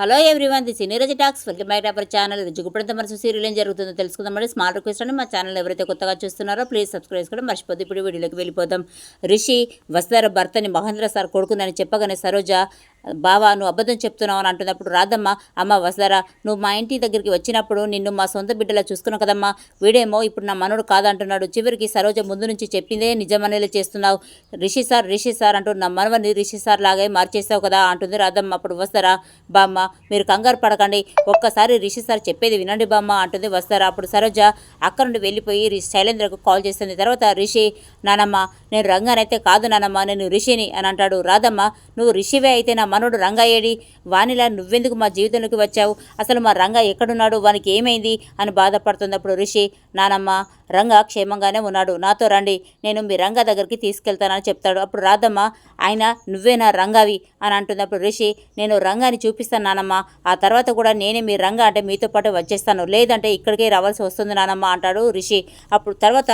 Hello everyone the Cineraj talks. Welcome back our channel. ఇది జుగుపడంత మనసు సీరియల్ ఏం జరుగుతుందో తెలుసుకుందామండి స్మాల్ రిక్వెస్ట్ అండి మా ఛానల్ ఎవరైతే కొత్తగా చూస్తున్నారో ప్లీజ్ సబ్స్క్రైబ్ చేసుకోవడం మర్చిపోద్దు. ఇప్పుడు వీడియోలోకి వెళ్ళిపోదాం. రిషి వస్తార భర్తని మహేంద్ర సార్ కొడుకుందని చెప్పగానే సరోజ బావా నువ్వు అబద్ధం చెప్తున్నావు అని అంటున్నప్పుడు రాదమ్మ అమ్మ వస్తారా నువ్వు మా ఇంటి దగ్గరికి వచ్చినప్పుడు నిన్ను మా సొంత బిడ్డలా చూసుకున్నావు కదమ్మా. వీడేమో ఇప్పుడు నా మనోడు కాదంటున్నాడు. చివరికి సరోజ ముందు నుంచి చెప్పిందే నిజమనేలా చేస్తున్నావు. రిషి సార్ రిషి సార్ అంటూ నా మనవని రిషి సార్ లాగే మార్చేసావు కదా అంటుంది రాదమ్మ అప్పుడు వస్తారా బామ్మ మీరు కంగారు పడకండి. ఒక్కసారి రిషి సార్ చెప్పేది వినండి బామ్మ అంటుంది వస్తారా అప్పుడు సరోజ అక్కడ నుండి వెళ్ళిపోయి రి- శైలేంద్రకు కాల్ చేస్తుంది తర్వాత రిషి నానమ్మ నేను రంగానైతే కాదు నానమ్మ నేను రిషిని అని అంటాడు. రాదమ్మ నువ్వు రిషివే అయితే నా మనోడు రంగా ఏడి వానిలా నువ్వెందుకు మా జీవితంలోకి వచ్చావు? అసలు మా రంగా ఎక్కడున్నాడు? వానికి ఏమైంది? అని బాధపడుతుంది అప్పుడు రిషి నానమ్మ రంగా క్షేమంగానే ఉన్నాడు. నాతో రండి. నేను మీ రంగ దగ్గరికి తీసుకెళ్తానని చెప్తాడు. అప్పుడు రాదమ్మ ఆయన నువ్వేనా రంగావి అని అంటున్నప్పుడు అప్పుడు రిషి నేను రంగాని చూపిస్తాను నానమ్మ. ఆ తర్వాత కూడా నేనే మీ రంగా అంటే మీతో పాటు వచ్చేస్తాను. లేదంటే ఇక్కడికే రావాల్సి వస్తుంది నానమ్మ అంటాడు రిషి అప్పుడు తర్వాత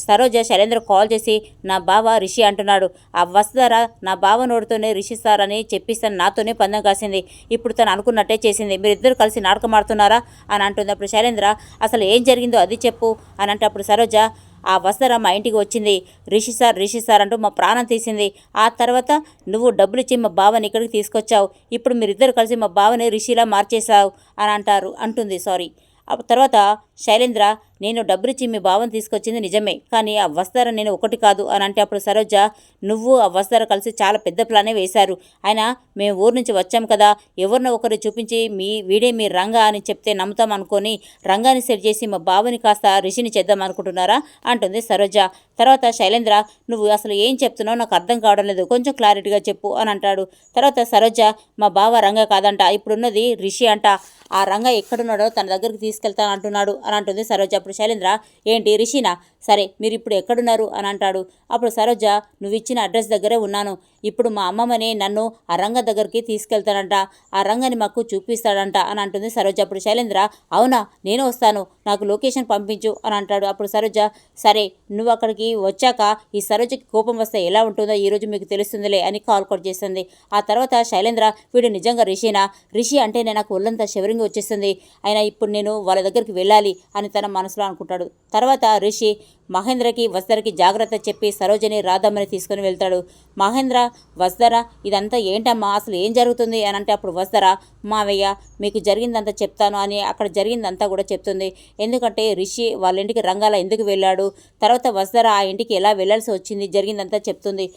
సరోజ శైలేంద్ర కాల్ చేసి నా బావ రిషి అంటున్నాడు. ఆ వసుధర నా బావ నోడుతోనే రిషి సార్ అని చెప్పిస్తాను నాతోనే పందెం కాసింది. ఇప్పుడు తను అనుకున్నట్టే చేసింది. మీరిద్దరు కలిసి నాటకం ఆడుతున్నారా? అని అంటుంది అప్పుడు శైలేంద్ర. అసలు ఏం జరిగిందో అది చెప్పు అని అంటే అప్పుడు సరోజ ఆ వసర మా ఇంటికి వచ్చింది. రిషి సార్ రిషి సార్ అంటూ మా ప్రాణం తీసింది. ఆ తర్వాత నువ్వు డబ్బులు ఇచ్చి మా బావని ఇక్కడికి తీసుకొచ్చావు. ఇప్పుడు మీరిద్దరు కలిసి మా బావని రిషిలా మార్చేశావు అని అంటారు అంటుంది సారీ. ఆ తర్వాత శైలేంద్ర నేను డబ్బులిచ్చి మీ భావం తీసుకొచ్చింది నిజమే కానీ ఆ వస్తార నేను ఒకటి కాదు అని అంటే అప్పుడు సరోజ నువ్వు ఆ వస్తార కలిసి చాలా పెద్ద ప్లానే వేశారు. ఆయన మేము ఊరు నుంచి వచ్చాం కదా ఎవరినో ఒకరు చూపించి మీ వీడే మీ రంగా అని చెప్తే నమ్ముతాం అనుకొని రంగాని సెట్ చేసి మా బావని కాస్త రిషిని చేద్దాం అనుకుంటున్నారా? అంటుంది సరోజ. తర్వాత శైలేంద్ర నువ్వు అసలు ఏం చెప్తున్నావు నాకు అర్థం కావడం లేదు కొంచెం క్లారిటీగా చెప్పు అని అంటాడు. తర్వాత సరోజ మా బావ రంగా కాదంట ఇప్పుడున్నది రిషి అంట. ఆ రంగ ఎక్కడున్నాడో తన దగ్గరికి తీసుకెళ్తాను అంటున్నాడు అని అంటుంది సరోజ. అప్పుడు శైలేంద్ర ఏంటి రిషినా? సరే మీరు ఇప్పుడు ఎక్కడున్నారు? అని అంటాడు. అప్పుడు సరోజ నువ్వు ఇచ్చిన అడ్రస్ దగ్గరే ఉన్నాను. ఇప్పుడు మా అమ్మమ్మని నన్ను ఆ రంగ దగ్గరికి తీసుకెళ్తాడంట ఆ రంగని మాకు చూపిస్తాడంట అని అంటుంది సరోజ. అప్పుడు శైలేంద్ర అవునా నేను వస్తాను నాకు లొకేషన్ పంపించు అని అంటాడు. అప్పుడు సరోజ సరే నువ్వు అక్కడికి వచ్చాక ఈ సరోజకి కోపం వస్తే ఎలా ఉంటుందో ఈరోజు మీకు తెలుస్తుందిలే అని కాల్ కట్ చేస్తుంది. ఆ తర్వాత శైలేంద్ర వీడు నిజంగా రిషినా? రిషి అంటేనే నాకు ఒళ్ళంతా శివరింగి వచ్చేస్తుంది. అయినా ఇప్పుడు నేను వాళ్ళ దగ్గరికి వెళ్ళాలి అని తన మనసులో అనుకుంటాడు. తర్వాత రిషి మహేంద్రకి వస్తరకి జాగ్రత్త చెప్పి సరోజని రాధమ్మని తీసుకొని వెళ్తాడు. మహేంద్ర వస్తరా ఇదంతా ఏంటమ్మా? అసలు ఏం జరుగుతుంది? అని అంటే అప్పుడు వస్తరా మావయ్య మీకు జరిగిందంతా చెప్తాను అని అక్కడ జరిగిందంతా కూడా చెప్తుంది. ఎందుకంటే రిషి వాళ్ళ ఇంటికి రంగాల ఎందుకు వెళ్ళాడు? తర్వాత వస్తరా ఆ ఇంటికి ఎలా వెళ్ళాల్సి వచ్చింది? జరిగిందంతా చెప్తుంది.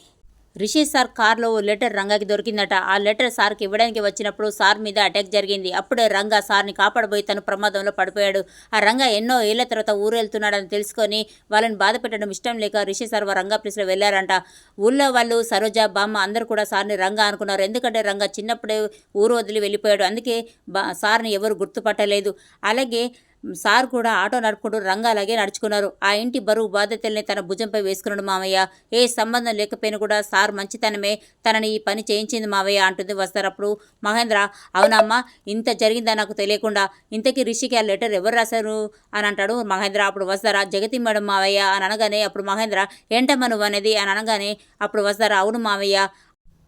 రిషి సార్ కార్లో ఓ లెటర్ రంగాకి దొరికిందట. ఆ లెటర్ సార్కి ఇవ్వడానికి వచ్చినప్పుడు సార్ మీద అటాక్ జరిగింది. అప్పుడే రంగా సార్ని కాపాడబోయి తను ప్రమాదంలో పడిపోయాడు. ఆ రంగా ఎన్నో ఏళ్ళ తర్వాత ఊరు వెళ్తున్నాడని తెలుసుకొని వాళ్ళని బాధ పెట్టడం ఇష్టం లేక రిషి సార్ వా రంగా ప్లేస్లో వెళ్ళారంట. ఊళ్ళో వాళ్ళు సరోజ బామ్మ అందరూ కూడా సార్ని రంగా అనుకున్నారు. ఎందుకంటే రంగా చిన్నప్పుడే ఊరు వదిలి వెళ్ళిపోయాడు. అందుకే బా సార్ని ఎవరు గుర్తుపట్టలేదు. అలాగే సార్ కూడా ఆటో నడుపుకుంటూ రంగాలాగే నడుచుకున్నారు. ఆ ఇంటి బరువు బాధ్యతల్ని తన భుజంపై వేసుకున్నాడు మావయ్య. ఏ సంబంధం లేకపోయినా కూడా సార్ మంచితనమే తనని ఈ పని చేయించింది మావయ్య అంటుంది వస్తారప్పుడు మహేంద్ర అవునమ్మా ఇంత జరిగిందా నాకు తెలియకుండా? ఇంతకీ రిషికి ఆ లెటర్ ఎవరు రాశారు? అని అంటాడు మహేంద్ర. అప్పుడు వస్తారా జగతి మేడం మావయ్య అని అనగానే అప్పుడు మహేంద్ర ఏంటమ్మా నువ్వు అనేది? అని అనగానే అప్పుడు వస్తారా అవును మావయ్య.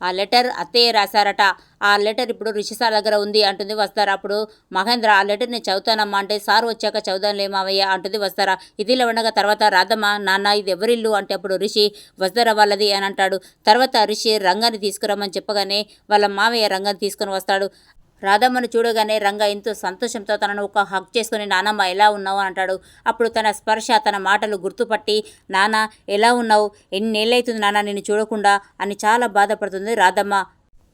ఆ లెటర్ అత్తయ్య రాశారట. ఆ లెటర్ ఇప్పుడు రిషి సార్ దగ్గర ఉంది అంటుంది వస్తారా. అప్పుడు మహేంద్ర ఆ లెటర్ నేను చదువుతానమ్మా అంటే సార్ వచ్చాక చదువుదాంలే మావయ్య అంటుంది వస్తారా. ఇదిలో ఉండగా తర్వాత రాధమ్మ నాన్న ఇది ఎవరిల్లు? అంటే అప్పుడు రిషి వస్తారా వాళ్ళది? అని అంటాడు. తర్వాత రిషి రంగాన్ని తీసుకురమ్మని చెప్పగానే వాళ్ళ మావయ్య రంగాన్ని తీసుకొని వస్తాడు. రాధమ్మను చూడగానే రంగ ఎంతో సంతోషంతో తనను ఒక హక్ చేసుకుని నానమ్మ ఎలా ఉన్నావు? అని అంటాడు. అప్పుడు తన స్పర్శ తన మాటలు గుర్తుపట్టి నాన్న ఎలా ఉన్నావు? ఎన్నేళ్ళైతుంది నాన్న నేను చూడకుండా? అని చాలా బాధపడుతుంది రాధమ్మ.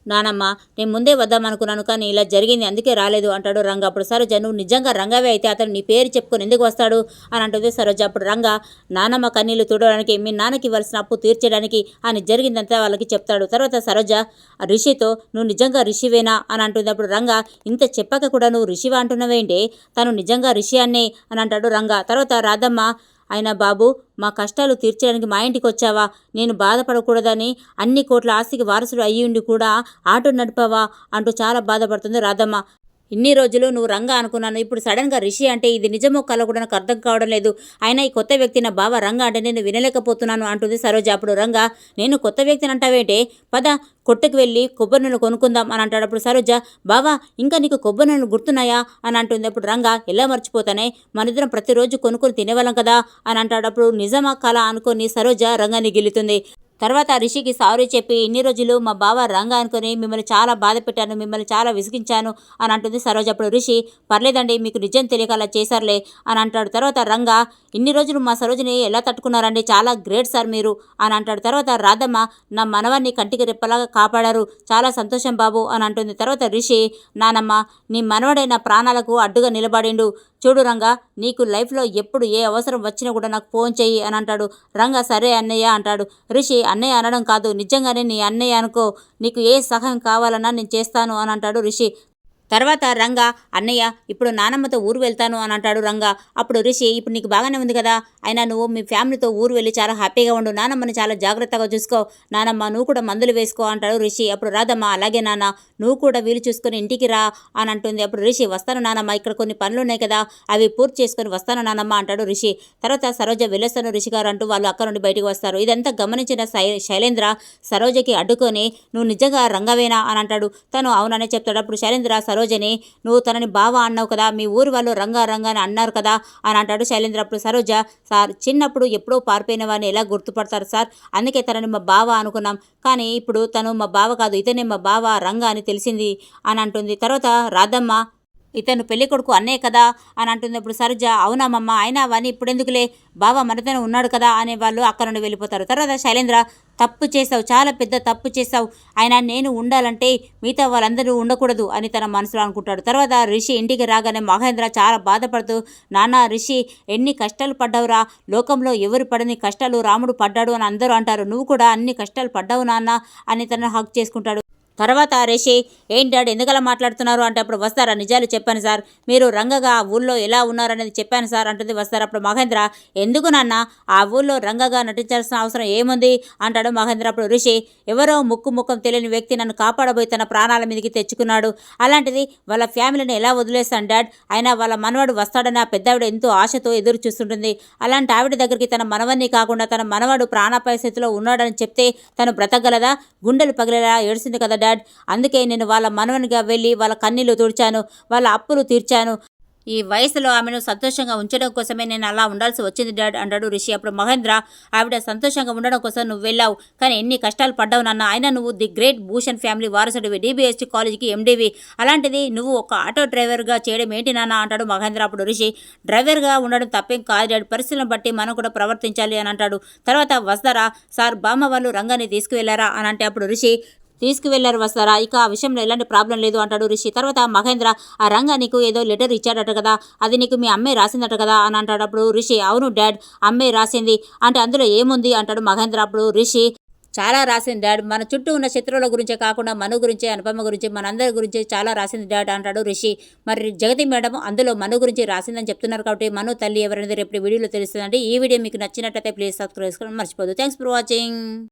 నానమ్మ నేను ముందే వద్దామనుకున్నాను కానీ ఇలా జరిగింది అందుకే రాలేదు అంటాడు రంగ. అప్పుడు సరోజ నువ్వు నిజంగా రంగవే అయితే అతను నీ పేరు చెప్పుకొని ఎందుకు వస్తాడు? అని అంటుంది సరోజ. అప్పుడు రంగ నానమ్మ కన్నీళ్ళు తుడవడానికి మీ నాన్నకి ఇవ్వాల్సిన అప్పు తీర్చడానికి అని జరిగిందంతా వాళ్ళకి చెప్తాడు. తర్వాత సరోజ "ఆ రిషితో నువ్వు నిజంగా రిషివేనా? అని అంటుంది. అప్పుడు రంగ ఇంత చెప్పక కూడా నువ్వు రిషివా అంటున్నావేంటి? తను నిజంగా రిషి అన్నే అని అంటాడు రంగ. తర్వాత రాధమ్మ అయినా బాబు మా కష్టాలు తీర్చడానికి మా ఇంటికి వచ్చావా నేను బాధపడకూడదని అన్ని కోట్ల ఆస్తికి వారసుడు అయ్యి ఉండి కూడా ఆటో నడిపావా? అంటూ చాలా బాధపడుతుంది రాధమ్మ. ఇన్ని రోజులు నువ్వు రంగా అనుకున్నాను. ఇప్పుడు సడన్గా రిషి అంటే ఇది నిజమో కల కూడా నాకు అర్థం కావడం లేదు. అయినా ఈ కొత్త వ్యక్తి నా బావ రంగా అంటే నేను వినలేకపోతున్నాను అంటుంది సరోజ. అప్పుడు రంగా నేను కొత్త వ్యక్తిని అంటావేంటే? పద కొట్టుకు వెళ్ళి కొబ్బరి నూనె కొనుక్కుందాం అని అంటాడు. అప్పుడు సరోజ బావా ఇంకా నీకు కొబ్బరి నూనె గుర్తున్నాయా? అని అంటుంది. అప్పుడు రంగా ఎలా మర్చిపోతానే? మనిద్దరం ప్రతిరోజు కొనుక్కొని తినేవాళ్ళం కదా? అని అంటాడు. అప్పుడు నిజమా కళ అనుకొని సరోజ రంగాన్ని గెలుతుంది. తర్వాత రిషికి సారీ చెప్పి ఇన్ని రోజులు మా బావ రంగా అనుకుని మిమ్మల్ని చాలా బాధ పెట్టాను మిమ్మల్ని చాలా విసిగించాను అని అంటుంది సరోజ. అప్పుడు రిషి పర్లేదండి మీకు నిజం తెలియక అలా చేశారులే అని అంటాడు. తర్వాత రంగా ఇన్ని రోజులు మా సరోజని ఎలా తట్టుకున్నారండి? చాలా గ్రేట్ సార్ మీరు అని అంటాడు. తర్వాత రాధమ్మ నా మనవాన్ని కంటికి రెప్పలాగా కాపాడారు. చాలా సంతోషం బాబు అని అంటుంది. తర్వాత రిషి నానమ్మ నీ మనవడే నా ప్రాణాలకు అడ్డుగా నిలబడిండు. చూడు రంగా నీకు లైఫ్లో ఎప్పుడు ఏ అవసరం వచ్చినా కూడా నాకు ఫోన్ చెయ్యి అని అంటాడు. రంగా సరే అన్నయ్య అంటాడు. రిషి అన్నయ్య అనడం కాదు నిజంగానే నీ అన్నయ్య అనుకో. నీకు ఏ సహాయం కావాలన్నా నేను చేస్తాను అని అంటాడు రిషి. తర్వాత రంగా అన్నయ్య ఇప్పుడు నానమ్మతో ఊరు వెళ్తాను అని అంటాడు రంగా. అప్పుడు రిషి ఇప్పుడు నీకు బాగానే ఉంది కదా. అయినా నువ్వు మీ ఫ్యామిలీతో ఊరు వెళ్ళి చాలా హ్యాపీగా ఉండు. నానమ్మని చాలా జాగ్రత్తగా చూసుకో. నానమ్మ నువ్వు కూడా మందులు వేసుకో అంటాడు రిషి. అప్పుడు రాదమ్మ అలాగే నాన్న. నువ్వు కూడా వీలు చూసుకొని ఇంటికి రా అని అంటుంది. అప్పుడు రిషి వస్తాను నానమ్మ. ఇక్కడ కొన్ని పనులు ఉన్నాయి కదా. అవి పూర్తి చేసుకొని వస్తాను నానమ్మ అంటాడు రిషి. తర్వాత సరోజ వెళ్ళొస్తాను రిషి గారు అంటూ వాళ్ళు అక్కడ నుండి బయటికి వస్తారు. ఇదంతా గమనించిన శై- శైలేంద్ర సరోజకి అడ్డుకొని నువ్వు నిజంగా రంగవేనా? అని అంటాడు. తను అవుననే చెప్తాడు. అప్పుడు శైలేంద్ర సరోజని నువ్వు తనని బావా అన్నావు కదా మీ ఊరి వాళ్ళు రంగా రంగా అని అన్నారు కదా అని అంటాడు శైలేంద్ర. అప్పుడు సరోజ సార్ చిన్నప్పుడు ఎప్పుడో పారిపోయిన వాడిని ఎలా గుర్తుపడతారు సార్? అందుకే తనని మా బావ అనుకున్నాం. కానీ ఇప్పుడు తను మా బావ కాదు ఇతనే మా బావ రంగా అని తెలిసింది అని అంటుంది. తర్వాత రాధమ్మ ఇతను పెళ్ళి కొడుకు అన్నే కదా అని అంటుంది. ఇప్పుడు సరోజ అవునామమ్మ అయినా అవన్నీ ఇప్పుడెందుకులే? బావ మనతోనే ఉన్నాడు కదా అనే వాళ్ళు అక్కడ నుండి వెళ్ళిపోతారు. తర్వాత శైలేంద్ర తప్పు చేసావు చాలా పెద్ద తప్పు చేసావు ఆయన నేను ఉండాలంటే మిగతా వాళ్ళందరూ ఉండకూడదు అని తన మనసులో అనుకుంటాడు. తర్వాత రిషి ఇంటికి రాగానే మహేంద్ర చాలా బాధపడుతూ నాన్న రిషి ఎన్ని కష్టాలు పడ్డావురా? లోకంలో ఎవరు పడని కష్టాలు రాముడు పడ్డాడు అని అందరూ అంటారు. నువ్వు కూడా అన్ని కష్టాలు పడ్డావు నాన్న అని తనను హక్ చేసుకుంటాడు. తర్వాత రిషి ఏంటి డాడ్ ఎందుకలా మాట్లాడుతున్నారు? అంటే అప్పుడు వస్తారా? నిజాలు చెప్పాను సార్. మీరు రంగగా ఆ ఊళ్ళో ఎలా ఉన్నారనేది చెప్పాను సార్ అంటుంది వస్తారు. అప్పుడు మహేంద్ర ఎందుకు నాన్న? ఆ ఊళ్ళో రంగగా నటించాల్సిన అవసరం ఏముంది? అంటాడు మహేంద్ర. అప్పుడు రిషి ఎవరో ముక్కు ముఖం తెలియని వ్యక్తి నన్ను కాపాడబోయి తన ప్రాణాల మీదకి తెచ్చుకున్నాడు. అలాంటిది వాళ్ళ ఫ్యామిలీని ఎలా వదిలేస్తాను డాడ్? అయినా వాళ్ళ మనవాడు వస్తాడని ఆ పెద్దవిడ ఎంతో ఆశతో ఎదురు చూస్తుంటుంది. అలాంటి ఆవిడ దగ్గరికి తన మనవన్ని కాకుండా తన మనవాడు ప్రాణాపాయ స్థితిలో ఉన్నాడని చెప్తే తను బ్రతకగలదా? గుండెలు పగిలేలా ఏడుస్తుంది కదా డాడ్ అందుకే నేను వాళ్ళ మనవనిగా వెళ్ళి వాళ్ళ కన్నీళ్ళు తుడిచాను వాళ్ళ అప్పులు తీర్చాను. ఈ వయసులో ఆమెను సంతోషంగా ఉంచడం కోసమే నేను అలా ఉండాల్సి వచ్చింది డాడ్ అంటాడు రిషి. అప్పుడు మహేంద్ర ఆవిడ సంతోషంగా ఉండడం కోసం నువ్వు వెళ్ళావు కానీ ఎన్ని కష్టాలు పడ్డావు నాన్న. అయినా నువ్వు ది గ్రేట్ భూషణ్ ఫ్యామిలీ వారసుడివి డిబిఎస్టీ కాలేజీకి ఎండివి అలాంటిది నువ్వు ఒక ఆటో డ్రైవర్గా చేయడం ఏంటి నాన్న అంటాడు మహేంద్ర. అప్పుడు రిషి డ్రైవర్గా ఉండడం తప్పేం కాదు డాడ్. పరిస్థితులను బట్టి మనం కూడా ప్రవర్తించాలి అని అంటాడు. తర్వాత వస్తారా? సార్ బామ్మ వాళ్ళు రంగాన్ని తీసుకువెళ్ళారా అని అంటే అప్పుడు రిషి తీసుకువెళ్ళారు వస్తారా? ఇక ఆ విషయంలో ఎలాంటి ప్రాబ్లం లేదు అంటాడు రిషి. తర్వాత మహేంద్ర ఆ రంగా నీకు ఏదో లెటర్ ఇచ్చాడట కదా అది నీకు మీ అమ్మే రాసిందట కదా అని అంటాడు. అప్పుడు రిషి అవును డాడ్ అమ్మే రాసింది. అంటే అందులో ఏముంది? అంటాడు మహేంద్ర. అప్పుడు రిషి చాలా రాసింది డాడ్. మన చుట్టూ ఉన్న శత్రువుల గురించే కాకుండా మను గురించి అనుపమ గురించి మనందరి గురించి చాలా రాసింది డాడ్ అంటాడు రిషి. మరి జగతి మేడం అందులో మను గురించి రాసిందని చెప్తున్నారు కాబట్టి మను తల్లి ఎవరైనా రేపు వీడియోలో తెలుస్తుందండి. ఈ వీడియో మీకు నచ్చినట్లయితే ప్లీజ్ సబ్స్క్రైబ్ చేసుకోవడం మర్చిపోదు థ్యాంక్స్ ఫర్ వాచింగ్.